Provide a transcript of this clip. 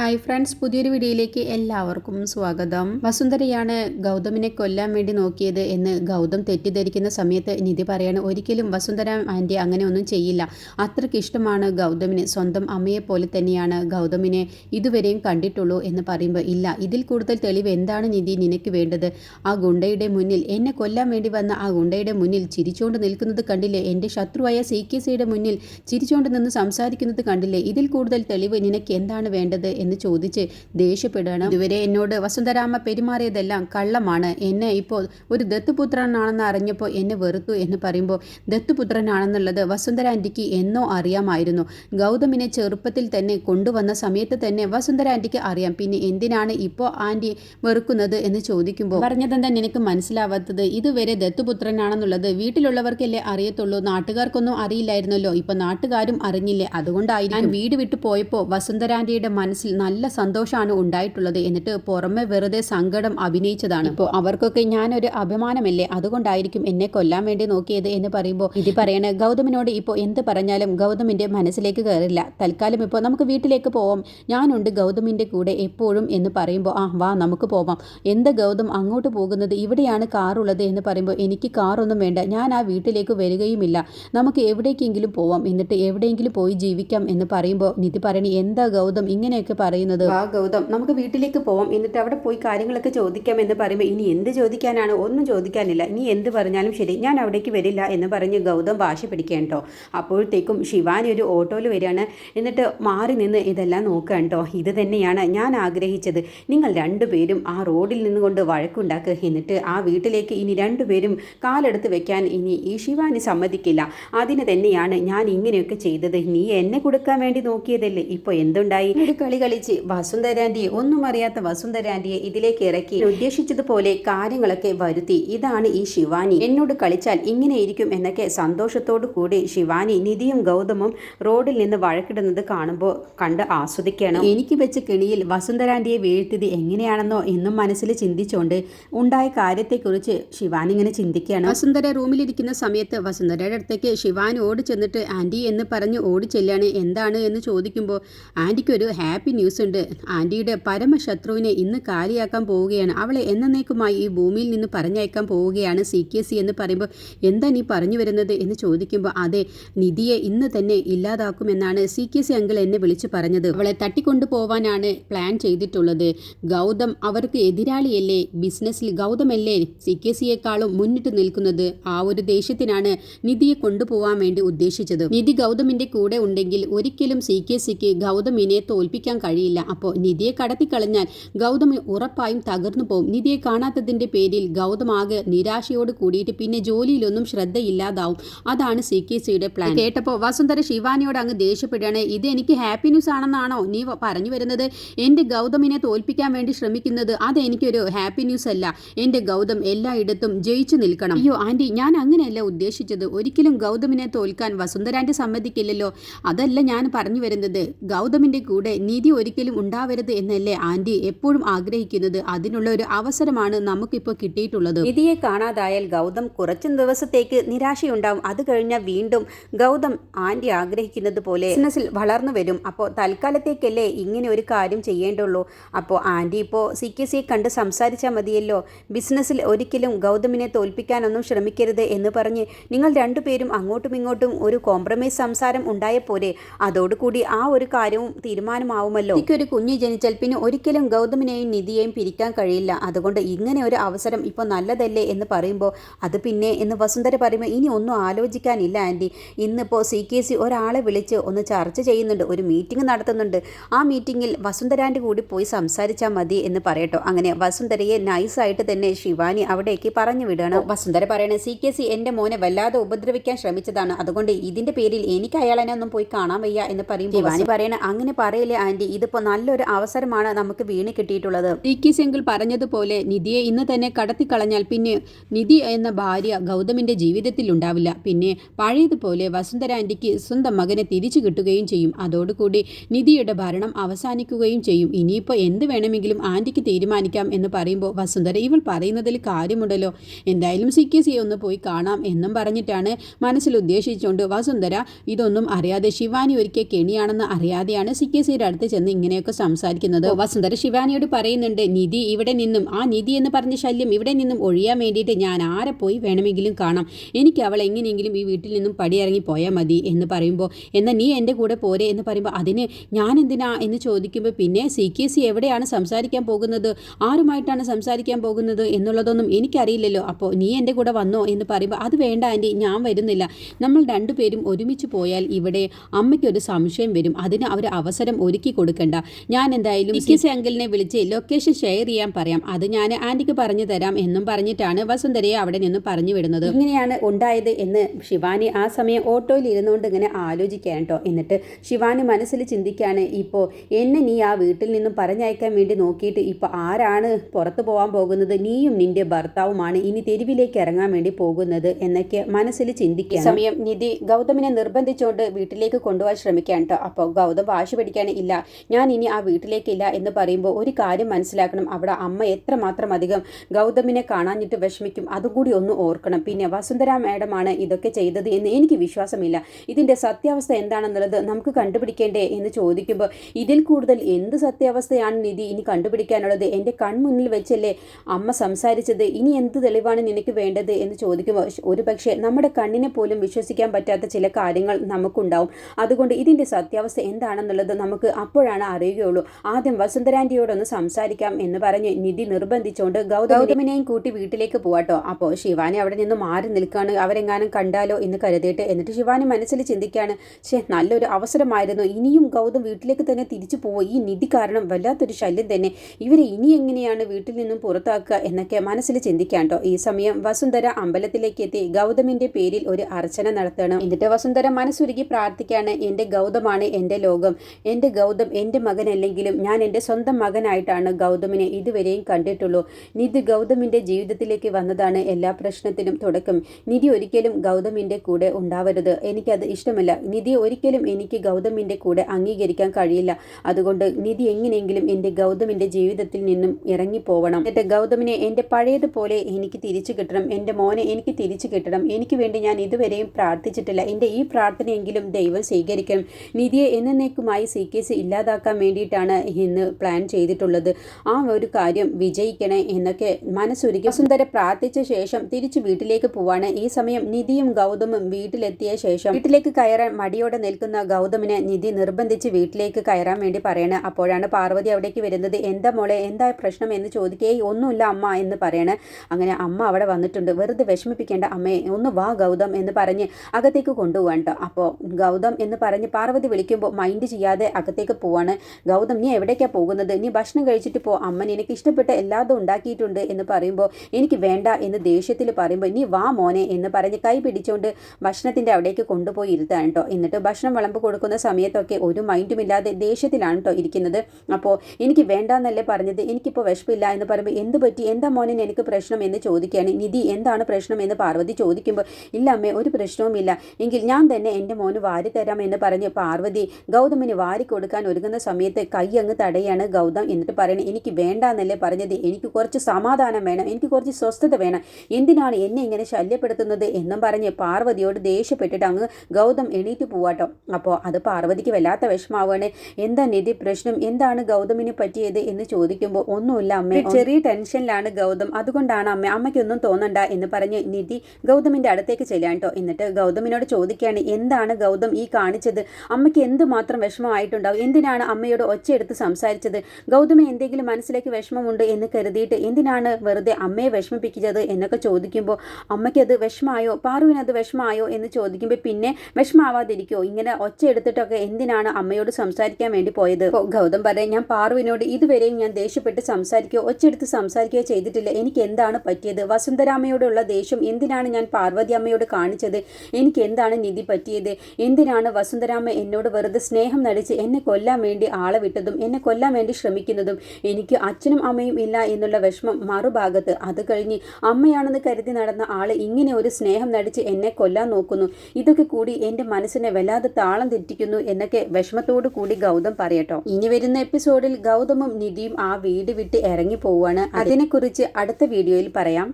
Hi friends പുതിയൊരു വീഡിയോയിലേക്ക് എല്ലാവർക്കും സ്വാഗതം. വസുന്ധരയാണ് ഗൗതമിനെ കൊല്ലാൻ വേണ്ടി നോക്കിയത് എന്ന് ഗൗതം തെറ്റിദ്ധരിക്കുന്ന സമയത്ത് നിധി പറയാണ് ഒരിക്കലും വസുന്ധര ആന്റി അങ്ങനെ ഒന്നും ചെയ്യില്ല. അത്രയ്ക്ക് ഇഷ്ടമാണ് ഗൗതമിന്. സ്വന്തം അമ്മയെ പോലെ തന്നെയാണ് ഗൗതമിനെ ഇതുവരെയും കണ്ടിട്ടുള്ളൂ എന്ന് പറയുമ്പോൾ ഇല്ല ഇതിൽ കൂടുതൽ തെളിവ് എന്താണ് നിധി നിനക്ക് വേണ്ടത്? ആ ഗുണ്ടയുടെ മുന്നിൽ എന്നെ കൊല്ലാൻ വേണ്ടി വന്ന ആ ഗുണ്ടയുടെ മുന്നിൽ ചിരിച്ചുകൊണ്ട് നിൽക്കുന്നത് കണ്ടില്ലേ? എന്റെ ശത്രുവായ സി കെ സിയുടെ മുന്നിൽ ചിരിച്ചുകൊണ്ട് നിന്ന് സംസാരിക്കുന്നത് കണ്ടില്ലേ? ഇതിൽ കൂടുതൽ തെളിവ് നിനക്ക് എന്താണ് വേണ്ടത്? എന്ന് ചോദിച്ച് ദേഷ്യപ്പെടുകയാണ്. ഇതുവരെ എന്നോട് വസുന്ധരാമ പെരുമാറിയതെല്ലാം കള്ളമാണ്. എന്നെ ഇപ്പോൾ ഒരു ദത്തുപുത്രനാണെന്ന് അറിഞ്ഞപ്പോൾ എന്നെ വെറുത്തു എന്ന് പറയുമ്പോൾ ദത്തുപുത്രനാണെന്നുള്ളത് വസുന്ധര ആന്റിക്ക് എന്നോ അറിയാമായിരുന്നു. ഗൗതമിനെ ചെറുപ്പത്തിൽ തന്നെ കൊണ്ടുവന്ന സമയത്ത് തന്നെ വസുന്ധര ആന്റിക്ക് അറിയാം. പിന്നെ എന്തിനാണ് ഇപ്പോൾ ആന്റി വെറുക്കുന്നത് എന്ന് ചോദിക്കുമ്പോൾ പറഞ്ഞതെന്താ എനിക്ക് മനസ്സിലാവാത്തത്? ഇതുവരെ ദത്തുപുത്രനാണെന്നുള്ളത് വീട്ടിലുള്ളവർക്കല്ലേ അറിയത്തുള്ളൂ. നാട്ടുകാർക്കൊന്നും അറിയില്ലായിരുന്നല്ലോ. ഇപ്പൊ നാട്ടുകാരും അറിഞ്ഞില്ലേ? അതുകൊണ്ടായിരിക്കും. വീട് വിട്ടു പോയപ്പോൾ വസുന്ധരാന്റിയുടെ മനസ്സിൽ നല്ല സന്തോഷമാണ് ഉണ്ടായിട്ടുള്ളത് എന്നിട്ട് പുറമെ വെറുതെ സങ്കടം അഭിനയിച്ചതാണ്. ഇപ്പോൾ അവർക്കൊക്കെ ഞാനൊരു അഭിമാനമല്ലേ? അതുകൊണ്ടായിരിക്കും എന്നെ കൊല്ലാൻ വേണ്ടി നോക്കിയത് എന്ന് പറയുമ്പോൾ ഇത് പറയണ ഗൗതമിനോട് ഇപ്പോൾ എന്ത് പറഞ്ഞാലും ഗൗതമിന്റെ മനസ്സിലേക്ക് കയറില്ല. തൽക്കാലം ഇപ്പോൾ നമുക്ക് വീട്ടിലേക്ക് പോവാം. ഞാനുണ്ട് ഗൗതമിന്റെ കൂടെ എപ്പോഴും എന്ന് പറയുമ്പോൾ ആ വാ നമുക്ക് പോവാം. എന്ത് ഗൗതം അങ്ങോട്ട് പോകുന്നത്? ഇവിടെയാണ് കാറുള്ളത് എന്ന് പറയുമ്പോൾ എനിക്ക് കാറൊന്നും വേണ്ട. ഞാൻ ആ വീട്ടിലേക്ക് വരികയുമില്ല. നമുക്ക് എവിടേക്കെങ്കിലും പോവാം. എന്നിട്ട് എവിടെയെങ്കിലും പോയി ജീവിക്കാം എന്ന് പറയുമ്പോൾ നിധി പറയണി എന്താ ഗൗതം? ഇങ്ങനെയൊക്കെ പറയുന്നത്. ഗൗതം നമുക്ക് വീട്ടിലേക്ക് പോവാം. എന്നിട്ട് അവിടെ പോയി കാര്യങ്ങളൊക്കെ ചോദിക്കാം എന്ന് പറയുമ്പോൾ ഇനി എന്ത് ചോദിക്കാനാണ്? ഒന്നും ചോദിക്കാനില്ല. ഇനി എന്ത് പറഞ്ഞാലും ശരി ഞാൻ അവിടേക്ക് വരില്ല എന്ന് പറഞ്ഞ് ഗൗതം വാശി പിടിക്കാൻ കേട്ടോ. അപ്പോഴത്തേക്കും ശിവാനി ഒരു ഓട്ടോയിൽ വരികയാണ്. എന്നിട്ട് മാറി നിന്ന് ഇതെല്ലാം നോക്കുകണ്ടോ ഇത് തന്നെയാണ് ഞാൻ ആഗ്രഹിച്ചത്. നിങ്ങൾ രണ്ടുപേരും ആ റോഡിൽ നിന്നുകൊണ്ട് വഴക്കുണ്ടാക്കുക എന്നിട്ട് ആ വീട്ടിലേക്ക് ഇനി രണ്ടുപേരും കാലെടുത്ത് വെക്കാൻ ഇനി ഈ ശിവാനി സമ്മതിക്കില്ല. അതിന് തന്നെയാണ് ഞാൻ ഇങ്ങനെയൊക്കെ ചെയ്തത്. നീ എന്നെ കൊടുക്കാൻ വേണ്ടി നോക്കിയതല്ലേ? ഇപ്പോൾ എന്തുണ്ടായി? ഒരു കളി കളിച്ച് വസുന്ധരാന്റിയെ ഒന്നും അറിയാത്ത വസുന്ധരാന്റിയെ ഇതിലേക്ക് ഇറക്കി. ഉദ്ദേശിച്ചതുപോലെ കാര്യങ്ങളൊക്കെ വരുത്തി. ഇതാണ് ഈ ശിവാനി. എന്നോട് കളിച്ചാൽ ഇങ്ങനെയിരിക്കും എന്നൊക്കെ സന്തോഷത്തോടു കൂടി ശിവാനി നിധിയും ഗൗതമും റോഡിൽ നിന്ന് വഴക്കിടുന്നത് കാണുമ്പോൾ കണ്ട് ആസ്വദിക്കണം. എനിക്ക് വെച്ച കിണിയിൽ വസുന്ധരാന്റിയെ വീഴ്ത്തിയത് എങ്ങനെയാണെന്നോ എന്നും മനസ്സിൽ ചിന്തിച്ചുകൊണ്ട് ഉണ്ടായ കാര്യത്തെക്കുറിച്ച് ശിവാനി ഇങ്ങനെ ചിന്തിക്കുകയാണ് വസുന്ധര റൂമിലിരിക്കുന്ന സമയത്ത് വസുന്ധരയുടെ അടുത്തേക്ക് ശിവാനി ഓടി ചെന്നിട്ട് ആന്റി എന്ന് പറഞ്ഞ് ഓടി ചെല്ലാണ് എന്താണ് എന്ന് ചോദിക്കുമ്പോൾ ആന്റിക്ക് ഒരു ഹാപ്പി ന്യൂസ് ഉണ്ട് ആന്റിയുടെ പരമശത്രുവിനെ ഇന്ന് കാലിയാക്കാൻ പോവുകയാണ്. അവളെ എന്നേക്കുമായി ഈ ഭൂമിയിൽ നിന്ന് പറഞ്ഞയക്കാൻ പോവുകയാണ് സി കെ സി എന്ന് പറയുമ്പോൾ എന്താ നീ പറഞ്ഞു വരുന്നത് എന്ന് ചോദിക്കുമ്പോൾ അതെ നിധിയെ ഇന്ന് തന്നെ ഇല്ലാതാക്കുമെന്നാണ് സി കെ സി അങ്കിൾ എന്നെ വിളിച്ചു പറഞ്ഞത്. അവളെ തട്ടിക്കൊണ്ടു പോവാനാണ് പ്ലാൻ ചെയ്തിട്ടുള്ളത്. ഗൗതം അവർക്ക് എതിരാളിയല്ലേ? ബിസിനസ്സിൽ ഗൗതമല്ലേ സി കെ സിയെക്കാളും മുന്നിട്ട് നിൽക്കുന്നത്? ആ ഒരു ദേഷ്യത്തിനാണ് നിധിയെ കൊണ്ടുപോകാൻ വേണ്ടി ഉദ്ദേശിച്ചത്. നിധി ഗൗതമിന്റെ കൂടെ ഉണ്ടെങ്കിൽ ഒരിക്കലും സി കെ സിക്ക് ഗൗതമിനെ തോൽപ്പിക്കാൻ കഴിയില്ല. അപ്പോൾ നിധിയെ കടത്തിക്കളഞ്ഞാൽ ഗൗതമി ഉറപ്പായും തകർന്നു പോകും നിധിയെ കാണാത്തതിന്റെ പേരിൽ ഗൗതം ആകെ നിരാശയോട് കൂടിയിട്ട് പിന്നെ ജോലിയിലൊന്നും ശ്രദ്ധയില്ലാതാവും. അതാണ് സി കെ സിയുടെ പ്ലാൻ കേട്ടപ്പോൾ വസുന്ധര ശിവാനിയോട് അങ്ങ് ദേഷ്യപ്പെടുകയാണ്. ഇത് എനിക്ക് ഹാപ്പി ന്യൂസ് ആണെന്നാണോ നീ പറഞ്ഞു വരുന്നത്? എന്റെ ഗൗതമിനെ തോൽപ്പിക്കാൻ വേണ്ടി ശ്രമിക്കുന്നത് അത് എനിക്കൊരു ഹാപ്പി ന്യൂസ് അല്ല. എന്റെ ഗൗതം എല്ലായിടത്തും ജയിച്ചു നിൽക്കണം. അയ്യോ ആന്റി ഞാൻ അങ്ങനെയല്ല ഉദ്ദേശിച്ചത്. ഒരിക്കലും ഗൗതമിനെ തോൽക്കാൻ വസുന്ധരാന്റെ സമ്മതിക്കില്ലല്ലോ. അതല്ല ഞാൻ പറഞ്ഞു വരുന്നത്. ഗൗതമിന്റെ കൂടെ നീതി ഒരിക്കലും ഉണ്ടാവരുത് എന്നല്ലേ ആന്റി എപ്പോഴും ആഗ്രഹിക്കുന്നത്? അതിനുള്ള ഒരു അവസരമാണ് നമുക്കിപ്പോൾ കിട്ടിയിട്ടുള്ളത്. നിധിയെ കാണാതായാൽ ഗൗതം കുറച്ചു ദിവസത്തേക്ക് നിരാശയുണ്ടാവും. അത് കഴിഞ്ഞാൽ വീണ്ടും ഗൗതം ആന്റി ആഗ്രഹിക്കുന്നത് പോലെ ബിസിനസ്സിൽ വളർന്നു വരും. അപ്പോൾ തൽക്കാലത്തേക്കല്ലേ ഇങ്ങനെ ഒരു കാര്യം ചെയ്യേണ്ടുള്ളൂ. അപ്പോൾ ആന്റി ഇപ്പോൾ സി കെ സിയെ കണ്ട് സംസാരിച്ചാൽ മതിയല്ലോ. ബിസിനസ്സിൽ ഒരിക്കലും ഗൗതമിനെ തോൽപ്പിക്കാനൊന്നും ശ്രമിക്കരുത് എന്ന് പറഞ്ഞ് നിങ്ങൾ രണ്ടുപേരും അങ്ങോട്ടും ഇങ്ങോട്ടും ഒരു കോംപ്രമൈസ് സംസാരം ഉണ്ടായ പോലെ അതോടുകൂടി ആ ഒരു കാര്യവും തീരുമാനമാവുമല്ലോ. എനിക്കൊരു കുഞ്ഞ് ജനിച്ചാൽ പിന്നെ ഒരിക്കലും ഗൗതമിനെയും നിധിയെയും പിരിക്കാൻ കഴിയില്ല. അതുകൊണ്ട് ഇങ്ങനെ ഒരു അവസരം ഇപ്പോൾ നല്ലതല്ലേ എന്ന് പറയുമ്പോൾ അത് പിന്നെ എന്ന് വസുന്ധര പറയുമ്പോൾ ഇനി ഒന്നും ആലോചിക്കാനില്ല ആന്റി ഇന്നിപ്പോൾ സി കെ സി ഒരാളെ വിളിച്ച് ഒന്ന് ചർച്ച ചെയ്യുന്നുണ്ട് ഒരു മീറ്റിംഗ് നടത്തുന്നുണ്ട്. ആ മീറ്റിങ്ങിൽ വസുന്ധരാന്റെ കൂടി പോയി സംസാരിച്ചാൽ മതി എന്ന് പറയട്ടോ. അങ്ങനെ വസുന്ധരയെ നൈസായിട്ട് തന്നെ ശിവാനി അവിടേക്ക് പറഞ്ഞു വിടണം. വസുന്ധര പറയണ സി കെ സി എന്റെ മോനെ വല്ലാതെ ഉപദ്രവിക്കാൻ ശ്രമിച്ചതാണ്. അതുകൊണ്ട് ഇതിന്റെ പേരിൽ എനിക്ക് അയാളെ ഒന്നും പോയി കാണാൻ വയ്യ എന്ന് പറയും ശിവാനി പറയണ അങ്ങനെ പറയില്ലേ ആന്റി ഇതിപ്പോൾ നല്ലൊരു അവസരമാണ് നമുക്ക് വീണ് കിട്ടിയിട്ടുള്ളത്. ഇ കെ സിംഗിൾ പറഞ്ഞതുപോലെ നിധിയെ ഇന്ന് തന്നെ കടത്തിക്കളഞ്ഞാൽ പിന്നെ നിധി എന്ന ഭാര്യ ഗൗതമിന്റെ ജീവിതത്തിൽ ഉണ്ടാവില്ല. പിന്നെ പഴയതുപോലെ വസുന്ധര ആന്റിക്ക് സ്വന്തം മകനെ തിരിച്ചു കിട്ടുകയും ചെയ്യും. അതോടുകൂടി നിധിയുടെ ഭരണം അവസാനിക്കുകയും ചെയ്യും. ഇനിയിപ്പോൾ എന്ത് വേണമെങ്കിലും ആന്റിക്ക് തീരുമാനിക്കാം എന്ന് പറയുമ്പോൾ വസുന്ധര ഇവൾ പറയുന്നതിൽ കാര്യമുണ്ടല്ലോ. എന്തായാലും സി കെ സിയെ ഒന്ന് പോയി കാണാം എന്നും പറഞ്ഞിട്ടാണ് മനസ്സിൽ ഉദ്ദേശിച്ചുകൊണ്ട് വസുന്ധര ഇതൊന്നും അറിയാതെ ശിവാനി ഒരിക്കൽ കെണിയാണെന്ന് അറിയാതെയാണ് സി കെ സിയുടെ അടുത്ത് ചെന്ന് വന്ന് ഇങ്ങനെയൊക്കെ സംസാരിക്കുന്നത്. വസുന്ധര ശിവാനിയോട് പറയുന്നുണ്ട് നിധി ഇവിടെ നിന്നും ആ നിധി എന്ന് പറഞ്ഞ ശല്യം ഇവിടെ നിന്നും ഒഴിയാൻ വേണ്ടിയിട്ട് ഞാൻ ആരെ പോയി വേണമെങ്കിലും കാണാം. എനിക്ക് അവൾ എങ്ങനെയെങ്കിലും ഈ വീട്ടിൽ നിന്നും പടിയിറങ്ങി പോയാൽ മതി എന്ന് പറയുമ്പോൾ എന്നാൽ നീ എന്റെ കൂടെ പോരെ എന്ന് പറയുമ്പോൾ അതിന് ഞാൻ എന്തിനാ? എന്ന് ചോദിക്കുമ്പോൾ പിന്നെ സി കെ സി എവിടെയാണ് സംസാരിക്കാൻ പോകുന്നത്? ആരുമായിട്ടാണ് സംസാരിക്കാൻ പോകുന്നത്? എന്നുള്ളതൊന്നും എനിക്കറിയില്ലല്ലോ. അപ്പോൾ നീ എന്റെ കൂടെ വന്നോ? എന്ന് പറയുമ്പോൾ അത് വേണ്ട ആന്റി ഞാൻ വരുന്നില്ല. നമ്മൾ രണ്ടുപേരും ഒരുമിച്ച് പോയാൽ ഇവിടെ അമ്മയ്ക്കൊരു സംശയം വരും. അതിന് അവർ അവസരം ഒരുക്കി കൊടുക്കണ്ട. ഞാൻ എന്തായാലും സി കെ അങ്കിളിനെ വിളിച്ച് ലൊക്കേഷൻ ഷെയർ ചെയ്യാൻ പറയാം. അത് ഞാൻ ആന്റിക്ക് പറഞ്ഞു തരാം എന്നും പറഞ്ഞിട്ടാണ് വസുന്ധരയെ അവിടെ നിന്ന് പറഞ്ഞു വിടുന്നത്. ഇങ്ങനെയാണ് ഉണ്ടായത് എന്ന് ശിവാനി ആ സമയം ഓട്ടോയിൽ ഇരുന്നുകൊണ്ട് ഇങ്ങനെ ആലോചിക്കാൻ കേട്ടോ. എന്നിട്ട് ശിവാനി മനസ്സിൽ ചിന്തിക്കുകയാണ് ഇപ്പോൾ എന്നെ നീ ആ വീട്ടിൽ നിന്നും പറഞ്ഞയക്കാൻ വേണ്ടി നോക്കിയിട്ട് ഇപ്പോൾ ആരാണ് പുറത്തു പോകാൻ പോകുന്നത്? നീയും നിന്റെ ഭർത്താവുമാണ് ഇനി തെരുവിലേക്ക് ഇറങ്ങാൻ വേണ്ടി പോകുന്നത് എന്നൊക്കെ മനസ്സിൽ ചിന്തിക്കുക സമയം നിധി ഗൗതമിനെ നിർബന്ധിച്ചുകൊണ്ട് വീട്ടിലേക്ക് കൊണ്ടുപോകാൻ ശ്രമിക്കാൻ കേട്ടോ. അപ്പോൾ ഗൗതം വാശി പിടിക്കാൻ ഇല്ല. ഞാൻ ഇനി ആ വീട്ടിലേക്കില്ല എന്ന് പറയുമ്പോൾ ഒരു കാര്യം മനസ്സിലാക്കണം. അവിടെ അമ്മ എത്രമാത്രം അധികം ഗൗതമിനെ കാണാഞ്ഞിട്ട് വിഷമിക്കും. അതുകൂടി ഒന്ന് ഓർക്കണം. പിന്നെ വസുന്ധര മാഡമാണ് ഇതൊക്കെ ചെയ്തത് എന്ന് എനിക്ക് വിശ്വാസമില്ല. ഇതിന്റെ സത്യാവസ്ഥ എന്താണെന്നുള്ളത് നമുക്ക് കണ്ടുപിടിക്കേണ്ടേ എന്ന് ചോദിക്കുമ്പോൾ ഇതിൽ കൂടുതൽ എന്ത് സത്യാവസ്ഥയാണ് നിധി ഇനി കണ്ടുപിടിക്കാനുള്ളത്? എന്റെ കൺമുന്നിൽ വെച്ചല്ലേ അമ്മ സംസാരിച്ചത്? ഇനി എന്ത് തെളിവാണ് നിനക്ക് വേണ്ടത് എന്ന് ചോദിക്കുമ്പോൾ ഒരു പക്ഷേ നമ്മുടെ കണ്ണിനെ പോലും വിശ്വസിക്കാൻ പറ്റാത്ത ചില കാര്യങ്ങൾ നമുക്കുണ്ടാവും. അതുകൊണ്ട് ഇതിന്റെ സത്യാവസ്ഥ എന്താണെന്നുള്ളത് നമുക്ക് അപ്പോഴാണ് അറിയുകയുള്ളൂ. ആദ്യം വസുന്ധരാന്റിയോടൊന്ന് സംസാരിക്കാം എന്ന് പറഞ്ഞ് നിധി നിർബന്ധിച്ചുകൊണ്ട് ഗൗതമിനെയും കൂട്ടി വീട്ടിലേക്ക് പോവാട്ടോ. അപ്പോൾ ശിവാനി അവിടെ നിന്ന് മാറി നിൽക്കുകയാണ് അവരെങ്ങാനും കണ്ടാലോ എന്ന് കരുതിയിട്ട് എന്നിട്ട് ശിവാനി മനസ്സിൽ ചിന്തിക്കുകയാണ് ഷേ നല്ലൊരു അവസരമായിരുന്നു. ഇനിയും ഗൗതം വീട്ടിലേക്ക് തന്നെ തിരിച്ചു പോവുക ഈ നിധി കാരണം വല്ലാത്തൊരു ശല്യം തന്നെ. ഇവരെ ഇനി എങ്ങനെയാണ് വീട്ടിൽ നിന്നും പുറത്താക്കുക എന്നൊക്കെ മനസ്സിൽ ചിന്തിക്കാട്ടോ. ഈ സമയം വസുന്ധര അമ്പലത്തിലേക്ക് എത്തി ഗൗതമിന്റെ പേരിൽ ഒരു അർച്ചന നടത്തണം. എന്നിട്ട് വസുന്ധര മനസ്സുരുകി പ്രാർത്ഥിക്കുകയാണ് എന്റെ ഗൗതമാണ് എന്റെ ലോകം. എന്റെ ഗൗതം എന്റെ മകനല്ലെങ്കിലും ഞാൻ എന്റെ സ്വന്തം മകനായിട്ടാണ് ഗൗതമിനെ ഇതുവരെയും കണ്ടിട്ടുള്ളൂ. നിധി ഗൗതമിന്റെ ജീവിതത്തിലേക്ക് വന്നതാണ് എല്ലാ പ്രശ്നത്തിനും തുടക്കം. നിധി ഒരിക്കലും ഗൗതമിന്റെ കൂടെ ഉണ്ടാവരുത്. എനിക്കത് ഇഷ്ടമല്ല. നിധി ഒരിക്കലും എനിക്ക് ഗൗതമിന്റെ കൂടെ അംഗീകരിക്കാൻ കഴിയില്ല. അതുകൊണ്ട് നിധി എങ്ങനെയെങ്കിലും എന്റെ ഗൗതമിന്റെ ജീവിതത്തിൽ നിന്നും ഇറങ്ങിപ്പോവണം. എന്നിട്ട് ഗൗതമിനെ എന്റെ പഴയതുപോലെ എനിക്ക് തിരിച്ചു കിട്ടണം. എന്റെ മോനെ എനിക്ക് തിരിച്ചു കിട്ടണം. എനിക്ക് വേണ്ടി ഞാൻ ഇതുവരെയും പ്രാർത്ഥിച്ചിട്ടില്ല. എന്റെ ഈ പ്രാർത്ഥനയെങ്കിലും ദൈവം സ്വീകരിക്കണം നിധിയെ എന്നേക്കുമായി സി കേസ് ഇല്ലാതാക്കാൻ വേണ്ടിയിട്ടാണ് ഇന്ന് പ്ലാൻ ചെയ്തിട്ടുള്ളത്. ആ ഒരു കാര്യം വിജയിക്കണേ എന്നൊക്കെ മനസ്സൊരുക്കി സുന്ദര പ്രാർത്ഥിച്ച ശേഷം തിരിച്ചു വീട്ടിലേക്ക് പോവാണ്. ഈ സമയം നിധിയും ഗൗതമും വീട്ടിലെത്തിയ ശേഷം വീട്ടിലേക്ക് കയറാൻ മടിയോടെ നിൽക്കുന്ന ഗൗതമിനെ നിധി നിർബന്ധിച്ച് വീട്ടിലേക്ക് കയറാൻ വേണ്ടി പറയണ. അപ്പോഴാണ് പാർവതി അവിടേക്ക് വരുന്നത്. എന്താ മോളെ എന്താ പ്രശ്നം? എന്ന് ചോദിക്കേ ഒന്നുമില്ല അമ്മ എന്ന് പറയണ. അങ്ങനെ അമ്മ അവിടെ വന്നിട്ടുണ്ട്. വെറുതെ വിഷമിപ്പിക്കേണ്ട അമ്മയെ ഒന്ന് വാ ഗൗതം എന്ന് പറഞ്ഞ് അകത്തേക്ക് കൊണ്ടുപോകാൻ അപ്പോൾ ഗൗതം എന്ന് പറഞ്ഞ് പാർവതി വിളിക്കുമ്പോൾ മൈൻഡ് ചെയ്യാതെ അകത്തേക്ക് പോവാണ്. ഗൗതം നീ എവിടേക്കാണ് പോകുന്നത്? നീ ഭക്ഷണം കഴിച്ചിട്ട് പോ. അമ്മ എനിക്ക് ഇഷ്ടപ്പെട്ട എല്ലാതും ഉണ്ടാക്കിയിട്ടുണ്ട് എന്ന് പറയുമ്പോൾ എനിക്ക് വേണ്ട എന്ന് ദേഷ്യത്തിൽ പറയുമ്പോൾ നീ വാ മോനെ എന്ന് പറഞ്ഞ് കൈ പിടിച്ചുകൊണ്ട് ഭക്ഷണത്തിന്റെ അവിടേക്ക് കൊണ്ടുപോയി ഇരുത്താണ് കേട്ടോ എന്നിട്ട് ഭക്ഷണം വിളമ്പ് കൊടുക്കുന്ന സമയത്തൊക്കെ ഒരു മൈൻഡുമില്ലാതെ ദേഷ്യത്തിലാണ് കേട്ടോ ഇരിക്കുന്നത്. അപ്പോൾ എനിക്ക് വേണ്ട എന്നല്ലേ പറഞ്ഞത്? എനിക്കിപ്പോൾ വിഷമില്ല എന്ന് പറയുമ്പോൾ എന്ത് പറ്റി? എന്താ മോനെ എനിക്ക് പ്രശ്നം? എന്ന് ചോദിക്കുകയാണ്. നിധി എന്താണ് പ്രശ്നം? എന്ന് പാർവതി ചോദിക്കുമ്പോൾ ഇല്ല അമ്മേ ഒരു പ്രശ്നവുമില്ല. എങ്കിൽ ഞാൻ തന്നെ എന്റെ മോന് വാരി തരാം എന്ന് പറഞ്ഞ് പാർവതി ഗൗതമിന് വാരി കൊടുക്കാൻ ഒരുങ്ങുന്ന സമയത്ത് കൈ അങ്ങ് തടയാണ് ഗൗതം എന്നിട്ട് പറയണേ എനിക്ക് വേണ്ട എന്നല്ലേ പറഞ്ഞത്. എനിക്ക് കുറച്ച് സമാധാനം വേണം. എനിക്ക് കുറച്ച് സ്വസ്ഥത വേണം. എന്തിനാണ് എന്നെ ഇങ്ങനെ ശല്യപ്പെടുത്തുന്നത്? എന്നും പറഞ്ഞ് പാർവതിയോട് ദേഷ്യപ്പെട്ടിട്ട് അങ്ങ് ഗൗതം എണീറ്റ് പോവാട്ടോ. അപ്പോൾ അത് പാർവതിക്ക് വല്ലാത്ത വിഷമാവാണ്. എന്താ നിധി പ്രശ്നം? എന്താണ് ഗൗതമിന് പറ്റിയത്? എന്ന് ചോദിക്കുമ്പോൾ ഒന്നുമില്ല അമ്മ. ചെറിയ ടെൻഷനിലാണ് ഗൗതം. അതുകൊണ്ടാണ് അമ്മ അമ്മയ്ക്കൊന്നും തോന്നണ്ട. എന്ന് പറഞ്ഞ് നിധി ഗൗതമിന്റെ അടുത്തേക്ക് ചെല്ലാൻ കേട്ടോ എന്നിട്ട് ഗൗതമിനോട് ചോദിക്കുകയാണ് എന്താണ് ഗൗതം ഈ കാണിച്ചത്? അമ്മയ്ക്ക് എന്തുമാത്രം വിഷമമായിട്ടുണ്ടാവും? എന്തിനാണ് അമ്മയോട് ഒച്ചയെടുത്ത് സംസാരിച്ചത്? ഗൗതമി എന്തെങ്കിലും മനസ്സിലേക്ക് വിഷമമുണ്ട് എന്ന് കരുതിയിട്ട് എന്തിനാണ് വെറുതെ അമ്മയെ വിഷമിപ്പിക്കുന്നത് എന്നൊക്കെ ചോദിക്കുമ്പോൾ അമ്മയ്ക്കത് വിഷമമായോ പാറുവിനത് വിഷമമായോ എന്ന് ചോദിക്കുമ്പോൾ പിന്നെ വിഷമാവാതിരിക്കോ ഇങ്ങനെ ഒച്ച എടുത്തിട്ടൊക്കെ എന്തിനാണ് അമ്മയോട് സംസാരിക്കാൻ വേണ്ടി പോയത്? ഗൗതം പറയാം ഞാൻ പാറുവിനോട് ഇതുവരെയും ഞാൻ ദേഷ്യപ്പെട്ട് സംസാരിക്കുകയോ ഒച്ചയെടുത്ത് സംസാരിക്കുകയോ ചെയ്തിട്ടില്ല. എനിക്ക് എന്താണ് പറ്റിയത്? വസുന്ധരാമയോടുള്ള ദേഷ്യം എന്തിനാണ് ഞാൻ പാർവതി അമ്മയോട് കാണിച്ചത്? എനിക്ക് എന്താണ് നിധി പറ്റിയത്? എന്തിനാണ് വസുന്ധരാമ എന്നോട് വെറുതെ സ്നേഹം നടിച്ച് എന്നെ കൊല്ലാൻ വേണ്ടി ആളെ വിട്ടതും എന്നെ കൊല്ലാൻ വേണ്ടി ശ്രമിക്കുന്നതും എനിക്ക് അച്ഛനും അമ്മയും ഇല്ല എന്നുള്ള വിഷമം മറുഭാഗത്ത്. അത് കഴിഞ്ഞ് അമ്മയാണെന്ന് കരുതി നടന്ന ആളെ ഇങ്ങനെ ഒരു സ്നേഹം നടിച്ച് എന്നെ കൊല്ലാൻ നോക്കുന്നു. ഇതൊക്കെ കൂടി എന്റെ മനസ്സിനെ വല്ലാതെ താളം തെറ്റിക്കുന്നു എന്നൊക്കെ വിഷമത്തോടു കൂടി ഗൗതം പറയട്ടോ. ഇനി വരുന്ന എപ്പിസോഡിൽ ഗൗതമും നിധിയും ആ വീട് വിട്ട് ഇറങ്ങി പോവുകയാണ് അതിനെക്കുറിച്ച് അടുത്ത വീഡിയോയിൽ പറയാം.